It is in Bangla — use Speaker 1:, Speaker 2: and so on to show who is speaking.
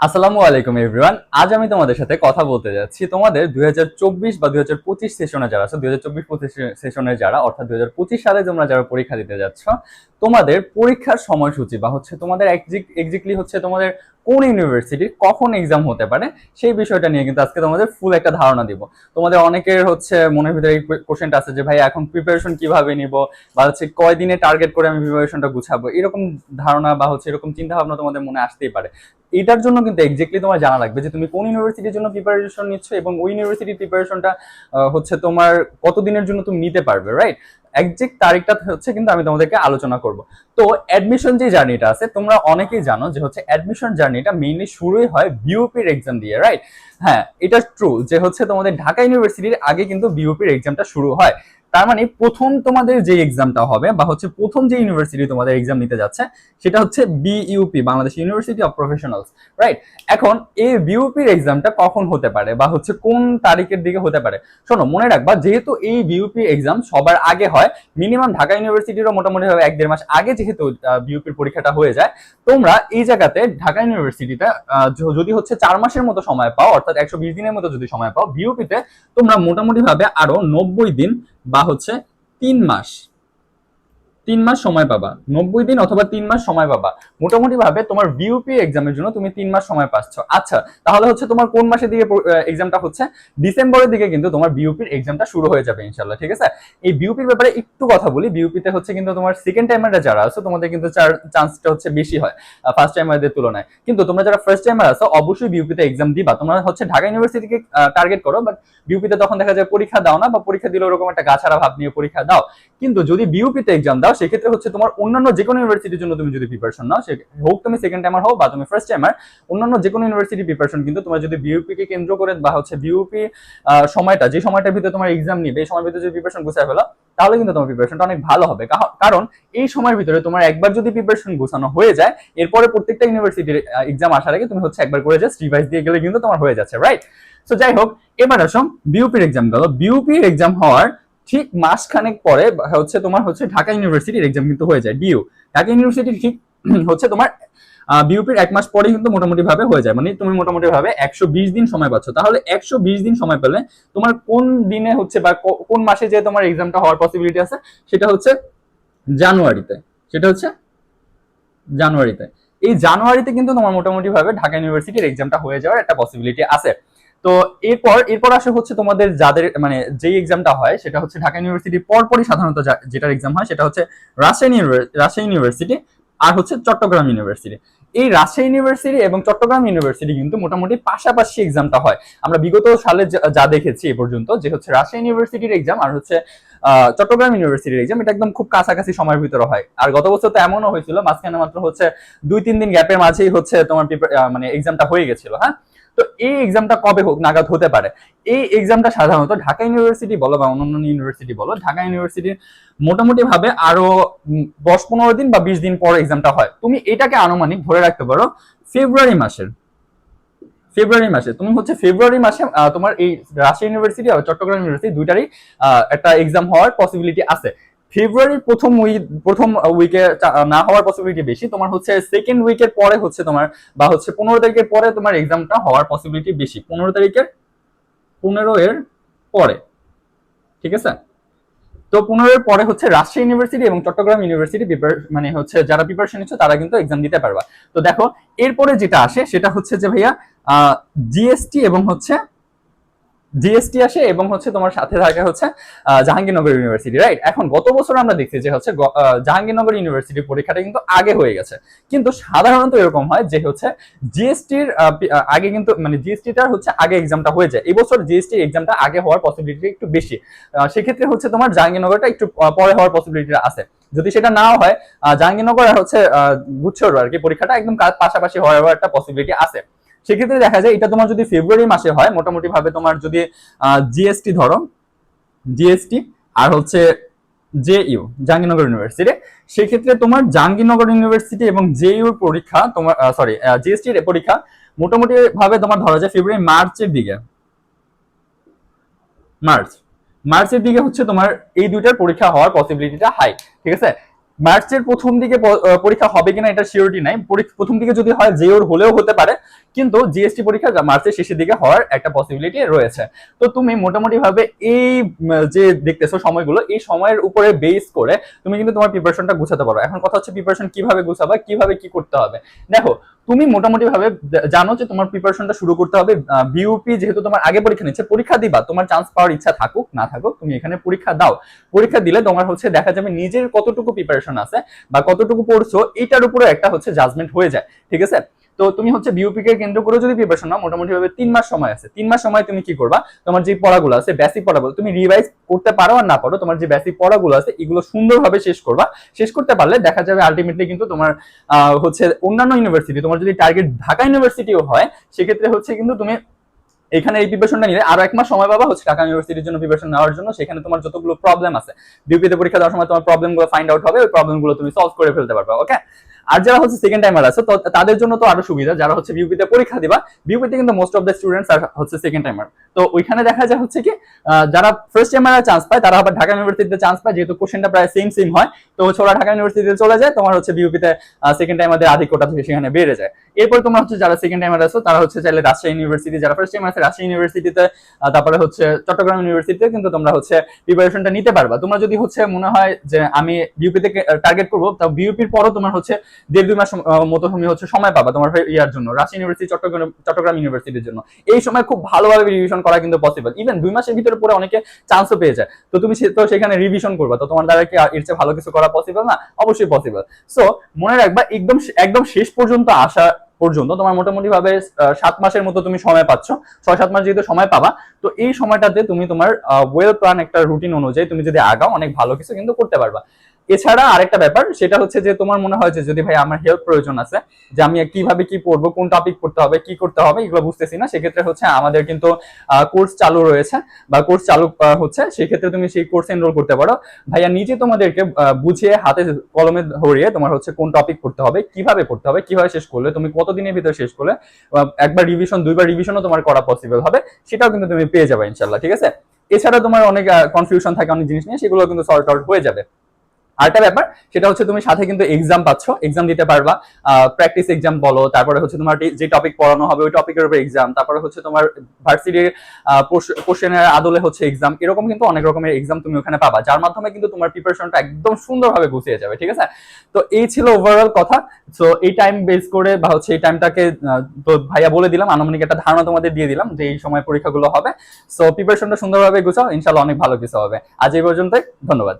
Speaker 1: আসসালামু আলাইকুম এভরিওয়ান আজ আমি তোমাদের সাথে কথা বলতে যাচ্ছি। তোমাদের দুই হাজার চব্বিশ বা দুই হাজার সেশনে যারা আছে, দুই পঁচিশ সেশনে যারা, অর্থাৎ দুই হাজার পঁচিশ সালে তোমরা যারা পরীক্ষা দিতে যাচ্ছ, তোমাদের পরীক্ষার সময়সূচি বা হচ্ছে তোমাদের এক্সাক্টলি হচ্ছে তোমাদের কোন ইউনিভার্সিটি কখন এক্সাম হতে পারে, সেই বিষয়টা নিয়ে কিন্তু আজকে তোমাদের ফুল একটা ধারণা দিব। তোমাদের অনেকের হচ্ছে মনের ভিতরে এই কোশ্চেনটা আছে যে, ভাই, এখন প্রিপারেশন কীভাবে নিব? বা হচ্ছে কয়দিনে টার্গেট করে আমি প্রিপারেশনটা গুছাবো? এরকম ধারণা বা হচ্ছে এরকম চিন্তা ভাবনা তোমাদের মনে আসতেই পারে। এটার জন্য কিন্তু এক্স্যাক্টলি তোমার জানা লাগবে যে তুমি কোন ইউনিভার্সিটির জন্য প্রিপারেশন নিচ্ছ এবং ওই ইউনিভার্সিটির প্রিপারেশনটা হচ্ছে তোমার কতদিনের জন্য তুমি নিতে পারবে রাইট একজ্যাক্ট তারিখটা হচ্ছে কিন্তু আমি তোমাদেরকে আলোচনা করব। তো অ্যাডমিশন যে জার্নিটা আছে, তোমরা অনেকেই জানো যে হচ্ছে অ্যাডমিশন জার্নিটা মেইনলি শুরুই হয় বিউপির এক্সাম দিয়ে রাইট হ্যাঁ এটা ট্রু যে হচ্ছে তোমাদের ঢাকা ইউনিভার্সিটির আগে কিন্তু বিউপির এক্সামটা শুরু হয়। তার মানে প্রথম তোমাদের যে এক্সামটা হবে বা হচ্ছে প্রথম যে ইউনিভার্সিটি তোমাদের এক্সাম নিতে যাচ্ছে, সেটা হচ্ছে BUP Bangladesh university of professionals right এখন এই বিউপির এক্সামটা কখন হতে পারে বা হচ্ছে কোন তারিখের দিকে হতে পারে? শোনো, মনে রাখবা যেহেতু এই বিউপি এক্সাম সবার আগে হয় মিনিমাম ঢাকা ইউনিভার্সিটিরও মোটামুটি এক দেড় মাস আগে যেহেতু বিউপির পরীক্ষাটা হয়ে যায়, তোমরা এই জায়গাতে ঢাকা ইউনিভার্সিটিতে যদি হচ্ছে চার মাসের মতো সময় পাও, অর্থাৎ একশো বিশ দিনের মতো যদি সময় পাও বিউপিতে তোমরা মোটামুটি ভাবে আরও নব্বই দিন বা হচ্ছে তিন মাস। তিন মাস সময় পাবা। নব্বই দিন অথবা তিন মাস সময় পাবা। মোটামুটি ভাবে তোমার বিউপি এক্সামের জন্য তুমি তিন মাস সময় পাচ্ছ। আচ্ছা তাহলে হচ্ছে তোমার কোন মাসের দিকে এক্সামটা হচ্ছে? ডিসেম্বরের দিকে কিন্তু তোমার বিউপির এক্সামটা শুরু হয়ে যাবে ইনশাল্লাহ ঠিক আছে? এই বিউপির ব্যাপারে একটু কথা বলি। বিউপিতে হচ্ছে কিন্তু তোমার সেকেন্ড টাইমাররা যারা আছো, তোমাদের কিন্তু চান্সটা হচ্ছে বেশি হয় ফার্স্ট টাইমারদের তুলনায়। কিন্তু তোমরা যারা ফার্স্ট টাইমার আছো, অবশ্যই বিউপিতে এক্সাম দিবা। তোমরা হচ্ছে ঢাকা ইউনিভার্সিটিকে টার্গেট করো বাট বিউপিতে তখন দেখা যায় পরীক্ষা দাও না, বা পরীক্ষা দিলে ওরকম একটা গাছারা ভাব নিয়ে পরীক্ষা দাও। কিন্তু যদি বিউপিতে এক্সাম দাও সেক্ষেত্রে হচ্ছে তোমার অন্যান্য যে কোনো ইউনিভার্সিটির জন্য তুমি যদি প্রিপারেশন নাও, সে হোক তুমি সেকেন্ড টাইমার হও বা তুমি ফার্স্ট টাইমার অন্যান্য যে কোনো ইউনিভার্সিটি প্রিপারেশন কিন্তু তোমার যদি বিউপি কে কেন্দ্র করে বা হচ্ছে বিউপি সময়টা, যে সময়টার ভিতরে তোমার এক্সাম নিবে, এই সময়ের ভিতরে যদি প্রিপারেশন গুছায় ফেলো, তাহলে কিন্তু তোমার প্রিপারেশনটা অনেক ভালো হবে। কারণ এই সময়ের ভিতরে তোমার একবার যদি প্রিপারেশন গোছানো হয়ে যায়, এরপরে প্রত্যেকটা ইউনিভার্সিটির এক্সাম আসার আগে তুমি হচ্ছে একবার করে জাস্ট রিভাইজ দিয়ে গেলে কিন্তু তোমার হয়ে যাচ্ছে রাইট সো যাই হোক, এবার আসো বিউপির এক্সাম গেল বিউপির এক্সাম হওয়ার ঠিক মাসখানেক পরে হচ্ছে তোমার হচ্ছে ঢাকা ইউনিভার্সিটির এক্সাম কিন্তু হয়ে যায় ডিউ ঢাকা ইউনিভার্সিটি ঠিক হচ্ছে তোমার বিউপির এক মাস পরে কিন্তু মোটামুটি ভাবে হয়ে যায়। মানে তুমি মোটামুটি ভাবে একশো বিশ দিন সময় পাচ্ছ। তাহলে একশো বিশ দিন সময় পেলে তোমার কোন দিনে হচ্ছে বা কোন মাসে যে তোমার এক্সামটা হওয়ার পসিবিলিটি আছে, সেটা হচ্ছে জানুয়ারিতে। সেটা হচ্ছে জানুয়ারিতে। এই জানুয়ারিতে কিন্তু তোমার মোটামুটি ভাবে ঢাকা ইউনিভার্সিটির এক্সামটা হয়ে যাওয়ার একটা পসিবিলিটি আছে। তো এরপর এরপর আসে হচ্ছে তোমাদের যাদের মানে যেই এক্সামটা হয়, সেটা হচ্ছে ঢাকা ইউনিভার্সিটির পরপরই সাধারণত যেটার এক্সাম হয়, সেটা হচ্ছে রাজশাহী রাজশাহী ইউনিভার্সিটি আর হচ্ছে চট্টগ্রাম ইউনিভার্সিটি এই রাজশাহী ইউনিভার্সিটি এবং চট্টগ্রাম ইউনিভার্সিটি কিন্তু মোটামুটি পাশাপাশি এক্সামটা হয়। আমরা বিগত সালে যা দেখেছি এ পর্যন্ত, যে হচ্ছে রাজশাহী ইউনিভার্সিটির এক্সাম আর হচ্ছে চট্টগ্রাম ইউনিভার্সিটির এক্সাম এটা একদম খুব কাছাকাছি সময়ের ভিতরে হয়। আর গত বছর তো এমনও হয়েছিল, মাঝখানে মাত্র হচ্ছে দুই, তিন দিন গ্যাপের মাঝেই হচ্ছে তোমার মানে এক্সামটা হয়ে গেছিল হ্যাঁ? তো এই এক্সামটা কবে হোক নাগাদ হতে পারে। এই এক্সামটা সাধারণত ঢাকা ইউনিভার্সিটি বলো বা অন্যান্য ইউনিভার্সিটি বলো, ঢাকা ইউনিভার্সিটির মোটামুটি ভাবে আরও দশ পনেরো দিন বা বিশ দিন পর এক্সামটা হয়। তুমি এটাকে আনুমানিক ধরে রাখতে পারো, ফেব্রুয়ারি মাসের ফেব্রুয়ারি মাসে, তুমি হচ্ছে ফেব্রুয়ারি মাসে তোমার এই রাজশাহী ইউনিভার্সিটি আর চট্টগ্রাম ইউনিভার্সিটি দুইটারই একটা এক্সাম হওয়ার পসিবিলিটি আছে। ফেব্রুয়ারির প্রথম উইক প্রথম উইকে না হওয়ার পসিবিলিটি বেশি। তোমার হচ্ছে সেকেন্ড উইকের পরে হচ্ছে তোমার, বা হচ্ছে পনেরো তারিখের পরে তোমার এক্সামটা হওয়ার পসিবিলিটি বেশি। পনেরো তারিখের, পনেরো এর পরে। ঠিক আছে? তো পনেরো এর পরে হচ্ছে রাজশাহী ইউনিভার্সিটি এবং চট্টগ্রাম ইউনিভার্সিটি মানে হচ্ছে যারা প্রিপারেশন নিচ্ছে তারা কিন্তু এক্সাম দিতে পারবা। তো দেখো, এরপরে যেটা আসে সেটা হচ্ছে যে ভাইয়া জিএসটি এবং হচ্ছে জিএসটি আসে এবং হচ্ছে তোমার সাথে থাকে হচ্ছে জাহাঙ্গীরনগর ইউনিভার্সিটি রাইট এখন গত বছর আমরা দেখছি যে হচ্ছে জাহাঙ্গীরনগর ইউনিভার্সিটির পরীক্ষাটা কিন্তু আগে হয়ে গেছে। কিন্তু সাধারণত এরকম হয় যে হচ্ছে জিএসটির আগে কিন্তু মানে জিএসটিটার হচ্ছে আগে এক্সামটা হয়ে যায়। এবছর জিএসটি এক্সামটা আগে হওয়ার পসিবিলিটি একটু বেশি। সেক্ষেত্রে হচ্ছে তোমার জাহাঙ্গীরনগরটা একটু পরে হওয়ার পসিবিলিটি আছে। যদি সেটা নাও হয় জাহাঙ্গীরনগর হচ্ছে গুচ্ছর আর কি পরীক্ষাটা একদম পাশাপাশি হওয়ার একটা পসিবিলিটি আছে। সেক্ষেত্রে দেখা যায়, এটা তোমার যদি ফেব্রুয়ারি মাসে হয় মোটামুটি ভাবে তোমার যদি জিএসটি ধরো জিএসটি আর হচ্ছে জে ইউ জাহাঙ্গীরনগর ইউনিভার্সিটি সেক্ষেত্রে তোমার জাহাঙ্গীরনগর ইউনিভার্সিটি এবং জে ইউর পরীক্ষা তোমার সরি জিএসটির পরীক্ষা মোটামুটি ভাবে তোমার ধরা যায় ফেব্রুয়ারি মার্চের দিকে। মার্চ মার্চের দিকে হচ্ছে তোমার এই দুইটার পরীক্ষা হওয়ার পসিবিলিটিটা হাই ঠিক আছে? মার্চের প্রথম দিকে পরীক্ষা হবে কিনা এটা সিওরিটি নাই। প্রথম দিকে যদি হয় জেওর হলেও হতে পারে। কিন্তু জিএসটি পরীক্ষা মার্চের শেষের দিকে হওয়ার একটা পসিবিলিটি রয়েছে। তো তুমি মোটামুটি ভাবে এই যে দেখতেছো সময়গুলো, এই সময়ের উপরে বেস করে তুমি কিন্তু তোমার প্রিপারেশনটা গুছাতে পারো। এখন কথা হচ্ছে প্রিপারেশন কীভাবে গুছাবা, কীভাবে কি করতে হবে। দেখো, তুমি মোটামুটি ভাবে জানো যে তোমার প্রিপারেশনটা শুরু করতে হবে বিউপি যেহেতু তোমার আগে পরীক্ষা নিচ্ছে, পরীক্ষা দিবা, তোমার চান্স পাওয়ার ইচ্ছা থাকুক, না থাকুক, তুমি এখানে পরীক্ষা দাও। পরীক্ষা দিলে তোমার হচ্ছে দেখা যাবে নিজের কতটুকু প্রিপারেশন আছে বা কতটুকু পড়ছো, এটার উপরে একটা হচ্ছে জাজমেন্ট হয়ে যায়, ঠিক আছে? তো তুমি হচ্ছে বিউপি কে কেন্দ্র করে যদি প্রিপারেশন নাও, মোটামুটি ভাবে তিন মাস সময় আছে। তিন মাস সময় তুমি কি করবা? তোমার যে পড়াগুলো আছে বেসিক পড়াগুলো, তুমি রিভাইজ করতে পারো আর না পারো, তোমার যে বেসিক পড়াগুলো আছে, এগুলো সুন্দরভাবে শেষ করবা। শেষ করতে পারলে দেখা যাবে আলটিমেটলি কিন্তু তোমার হচ্ছে অন্যান্য ইউনিভার্সিটি তোমার যদি টার্গেট ঢাকা ইউনিভার্সিটিও হয়, সেক্ষেত্রে হচ্ছে কিন্তু তুমি এখানে এই প্রিপারেশনটা নিলে আরও এক মাস সময় পাবা হচ্ছে ঢাকা ইউনিভার্সিটির জন্য প্রিপারেশন নেওয়ার জন্য। সেখানে তোমার যতগুলো প্রবলেম আছে বিউপিতে পরীক্ষা দেওয়ার সময় তোমার প্রবলেমগুলো ফাইন্ড আউট হবে, ওই প্রবলেমগুলো তুমি সলভ করে ফেলতে পারবে ওকে আর যারা হচ্ছে সেকেন্ড টাইমার আছে, তো তাদের জন্য তো আরও সুবিধা, যারা হচ্ছে বিউপিতে পরীক্ষা দিবা বিউপিতে কিন্তু মোস্ট অফ দ্য স্টুডেন্টস আর হচ্ছে সেকেন্ড টাইমার তো ওইখানে দেখা যায় হচ্ছে কি যারা ফার্স্ট টাইমার চান্স পায়, তারা আবার ঢাকা ইউনিভার্সিটিতে চান্স পায়, যেহেতু কোশ্চেনটা প্রায় সেম সেম হয়। তো হচ্ছে ওরা ঢাকা ইউনিভার্সিটিতে চলে যায়, তোমার হচ্ছে বিউপিতে সেকেন্ড টাইমারদের আধিক্যটা থেকে সেখানে বেড়ে যায়। এরপর তোমার হচ্ছে যারা সেকেন্ড টাইমার আছো, তারা হচ্ছে চাইলে রাজশাহী ইউনিভার্সিটি যারা ফার্স্ট টাইম আছে, রাজশাহী ইউনিভার্সিটিতে তারপরে হচ্ছে চট্টগ্রাম ইউনিভার্সিটিতে কিন্তু তোমরা হচ্ছে প্রিপারেশনটা নিতে পারবা। তোমরা যদি হচ্ছে মনে হয় যে আমি বিউপি বিউপিতে টার্গেট করব তা বিউপির পরও তোমার হচ্ছে দেড় দুই মাস মতো তুমি হচ্ছে সময় পাবা তোমার ইয়ার জন্য, রাজশাহী ইউনিভার্সিটি চট্টগ্রাম চট্টগ্রাম ইউনিভার্সিটির জন্য। এই সময় খুব ভালোভাবে রিভিশন করা কিন্তু পসিবল ইভেন দুই মাসের ভিতরে পরে অনেকে চান্সও পেয়ে যায়। তো তুমি তো সেখানে রিভিশন করবা। তো তোমার দ্বারা কি এর চেয়ে ভালো কিছু করা পসিবল না? অবশ্যই পসিবল সো মনে রাখবা, একদম একদম শেষ পর্যন্ত আসা পর্যন্ত তোমার মোটামুটি ভাবে সাত মাসের মতো তুমি সময় পাচ্ছ। ছয়, সাত মাস যেহেতু সময় পাবা, তো এই সময়টাতে তুমি তোমার ওয়েল প্ল্যান একটা রুটিন অনুযায়ী তুমি যদি আগাও, অনেক ভালো কিছু কিন্তু করতে পারবা। এছাড়া আরেকটা ব্যাপার, সেটা হচ্ছে যে তোমার মনে হয় যদি ভাই আমার হেল্প প্রয়োজন আছে, যে আমি কীভাবে কি পড়ব, কোন টপিক পড়তে হবে, কি করতে হবে, এগুলো বুঝতেছি না, সেক্ষেত্রে হচ্ছে আমাদের কিন্তু কোর্স চালু রয়েছে বা কোর্স চালু হচ্ছে, সেক্ষেত্রে তুমি সেই কোর্স এনরোল করতে পারো। ভাইয়া, নিজে তোমাদেরকে বুঝিয়ে হাতে কলমে ধরিয়ে তোমার হচ্ছে কোন টপিক পড়তে হবে, কীভাবে পড়তে হবে, কীভাবে শেষ করলে, তুমি কতদিনের ভিতরে শেষ করলে একবার রিভিশন দুইবার রিভিশনও তোমার করা পসিবল হবে, সেটাও কিন্তু তুমি পেয়ে যাবে ইনশাল্লাহ ঠিক আছে? এছাড়া তোমার অনেক কনফিউশন থাকে, অনেক জিনিস নিয়ে, সেগুলো কিন্তু সর্ট আউট হয়ে যাবে। আরেকটা ব্যাপার, সেটা হচ্ছে তুমি সাথে কিন্তু এক্সাম পাচ্ছ। এক্সাম দিতে পারবা। প্র্যাকটিস এক্সাম বলো, তারপরে হচ্ছে তোমার যে টপিক পড়ানো হবে, ওই টপিকের উপর এক্সাম তারপরে হচ্ছে তোমার ভার্সিটির কোশ্চেনের আদলে হচ্ছে এক্সাম এরকম কিন্তু অনেক রকমের এক্সাম তুমি ওখানে পাবা, যার মাধ্যমে কিন্তু তোমার প্রিপারেশনটা একদম সুন্দরভাবে গুছিয়ে যাবে, ঠিক আছে? তো এই ছিল ওভারঅল কথা। সো এই টাইম বেস করে বা হচ্ছে এই টাইমটাকে তো ভাইয়া বলে দিলাম, আনুমানিক একটা ধারণা তোমাদের দিয়ে দিলাম যে এই সময় পরীক্ষাগুলো হবে। সো প্রিপারেশনটা সুন্দরভাবে গুছাও ইনশাল্লাহ অনেক ভালো কিছু হবে। আজ এই পর্যন্তই, ধন্যবাদ।